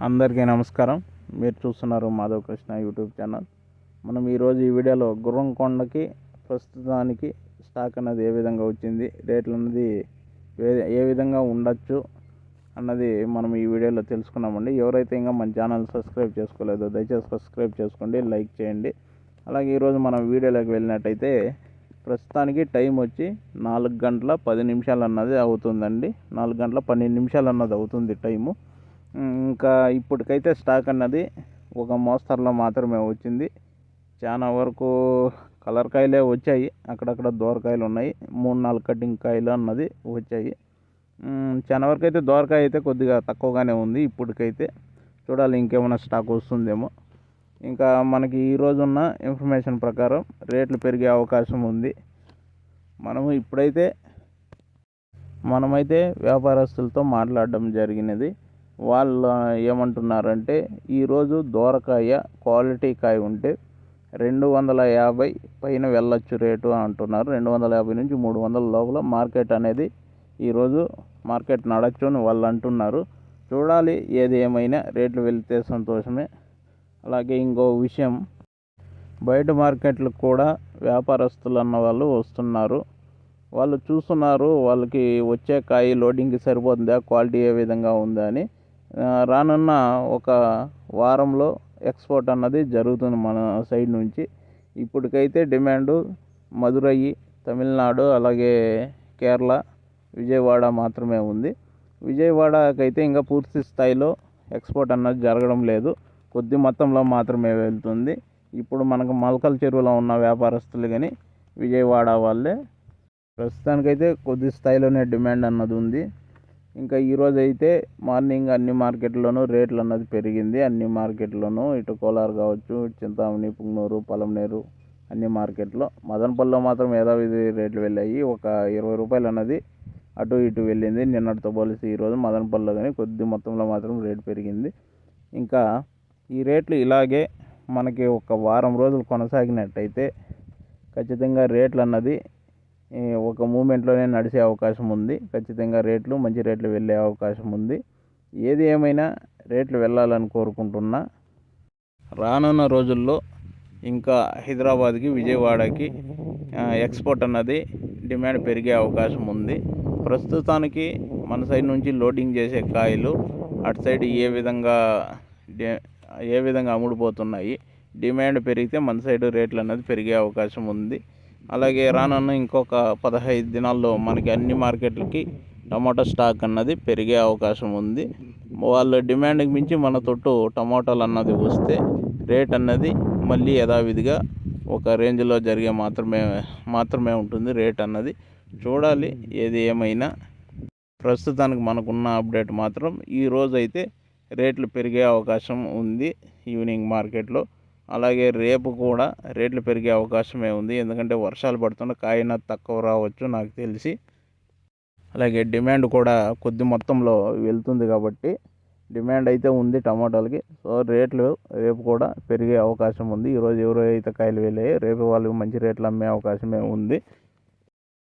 అందరికీ నమస్కారం. మీరు చూస్తున్నారు మాధవ్ కృష్ణ యూట్యూబ్ ఛానల్. మనం ఈరోజు ఈ వీడియోలో గుర్రం కొండకి ప్రస్తుతానికి స్టాక్ అన్నది ఏ విధంగా వచ్చింది రేట్లు అన్నది ఏ- ఏ విధంగా ఉండొచ్చు అన్నది మనం ఈ వీడియోలో తెలుసుకున్నామండి. ఎవరైతే ఇంకా మన ఛానల్ సబ్స్క్రైబ్ చేసుకోలేదో దయచేసి సబ్స్క్రైబ్ చేసుకోండి లైక్ చేయండి. అలాగే ఈరోజు మనం వీడియోలోకి వెళ్ళినట్టయితే ప్రస్తుతానికి టైం వచ్చి నాలుగు గంటల పది నిమిషాలు అన్నది అవుతుందండి. నాలుగు గంటల పన్నెండు నిమిషాలు అన్నది అవుతుంది టైము. ఇంకా ఇప్పటికైతే స్టాక్ అన్నది ఒక మోస్తరులో మాత్రమే వచ్చింది. చాలా వరకు కలర్ కాయలే వచ్చాయి. అక్కడక్కడ దోరకాయలు ఉన్నాయి. మూడు నాలుగు కటింగ్ కాయలు అన్నది వచ్చాయి. చాలా వరకు అయితే దోరకాయ అయితే కొద్దిగా తక్కువగానే ఉంది ఇప్పటికైతే. చూడాలి ఇంకేమైనా స్టాక్ వస్తుందేమో. ఇంకా మనకి ఈ రోజున్న ఇన్ఫర్మేషన్ ప్రకారం రేట్లు పెరిగే అవకాశం ఉంది. మనము ఇప్పుడైతే మనమైతే వ్యాపారస్తులతో మాట్లాడడం జరిగినది. వాళ్ళు ఏమంటున్నారంటే ఈరోజు దోరకాయ క్వాలిటీ కాయ ఉంటే రెండు వందల యాభై పైన వెళ్ళొచ్చు రేటు అంటున్నారు. రెండు వందల యాభై నుంచి మూడు వందల లోపల మార్కెట్ అనేది ఈరోజు మార్కెట్ నడచ్చు అని వాళ్ళు అంటున్నారు. చూడాలి ఏది ఏమైనా రేట్లు వెళితే సంతోషమే. అలాగే ఇంకో విషయం బయట మార్కెట్లకు కూడా వ్యాపారస్తులు అన్న వాళ్ళు వస్తున్నారు. వాళ్ళు చూస్తున్నారు వాళ్ళకి వచ్చే కాయ లోడింగ్కి సరిపోతుందా? క్వాలిటీ ఏ విధంగా ఉందా అని. రానున్న ఒక వారంలో ఎక్స్పోర్ట్ అన్నది జరుగుతుంది మన సైడ్ నుంచి. ఇప్పటికైతే డిమాండు మదురై తమిళనాడు అలాగే కేరళ విజయవాడ మాత్రమే ఉంది. విజయవాడకైతే ఇంకా పూర్తి స్థాయిలో ఎక్స్పోర్ట్ అన్నది జరగడం లేదు. కొద్ది మొత్తంలో మాత్రమే వెళ్తుంది. ఇప్పుడు మనకు మలకల చెరువులో ఉన్న వ్యాపారస్తులు కానీ విజయవాడ వాళ్ళే. ప్రస్తుతానికైతే కొద్ది స్థాయిలోనే డిమాండ్ అన్నది ఉంది. ఇంకా ఈరోజు అయితే మార్నింగ్ అన్ని మార్కెట్లోనూ రేట్లు అన్నది పెరిగింది. అన్ని మార్కెట్లోనూ ఇటు కోలార్ కావచ్చు చింతామణి పుంగనూరు పలంనేరు అన్ని మార్కెట్లో. మదనపల్లిలో మాత్రం యథావిధి రేట్లు వెళ్ళాయి. ఒక ఇరవై రూపాయలు అన్నది అటు ఇటు వెళ్ళింది. నిన్నటితో పోలిసి ఈరోజు మదనపల్లిలో కానీ కొద్ది మొత్తంలో మాత్రం రేటు పెరిగింది. ఇంకా ఈ రేట్లు ఇలాగే మనకి ఒక వారం రోజులు కొనసాగినట్టయితే ఖచ్చితంగా రేట్లు అన్నది ఒక మూమెంట్లోనే నడిచే అవకాశం ఉంది. ఖచ్చితంగా రేట్లు మంచి రేట్లు వెళ్ళే అవకాశం ఉంది. ఏది ఏమైనా రేట్లు వెళ్ళాలని కోరుకుంటున్నా రానున్న రోజుల్లో ఇంకా హైదరాబాద్కి విజయవాడకి ఎక్స్పోర్ట్ అన్నది డిమాండ్ పెరిగే అవకాశం ఉంది. ప్రస్తుతానికి మన సైడ్ నుంచి లోడింగ్ చేసే కాయలు అటు సైడ్ ఏ విధంగా ఏ విధంగా అమ్ముడుపోతున్నాయి డిమాండ్ పెరిగితే మన సైడ్ రేట్లు అన్నది పెరిగే అవకాశం ఉంది. అలాగే రానున్న ఇంకొక పదహైదు దినాల్లో మనకి అన్ని మార్కెట్లకి టమాటా స్టాక్ అన్నది పెరిగే అవకాశం ఉంది. వాళ్ళ డిమాండ్కి మించి మన తొట్టు టమాటాలు అన్నది వస్తే రేట్ అన్నది మళ్ళీ యథావిధిగా ఒక రేంజ్లో జరిగే మాత్రమే మాత్రమే ఉంటుంది రేట్ అన్నది. చూడాలి ఏది ఏమైనా. ప్రస్తుతానికి మనకున్న అప్డేట్ మాత్రం ఈ రోజైతే రేట్లు పెరిగే అవకాశం ఉంది ఈవినింగ్ మార్కెట్లో. అలాగే రేపు కూడా రేట్లు పెరిగే అవకాశమే ఉంది. ఎందుకంటే వర్షాలు పడుతున్న కాయన తక్కువ రావచ్చు నాకు తెలిసి. అలాగే డిమాండ్ కూడా కొద్ది మొత్తంలో వెళ్తుంది కాబట్టి డిమాండ్ అయితే ఉంది టమాటాలకి. సో రేట్లు రేపు కూడా పెరిగే అవకాశం ఉంది. ఈరోజు ఎవరో అయితే కాయలు వెళ్ళాయి రేపు వాళ్ళకి మంచి రేట్లు అమ్మే అవకాశమే ఉంది.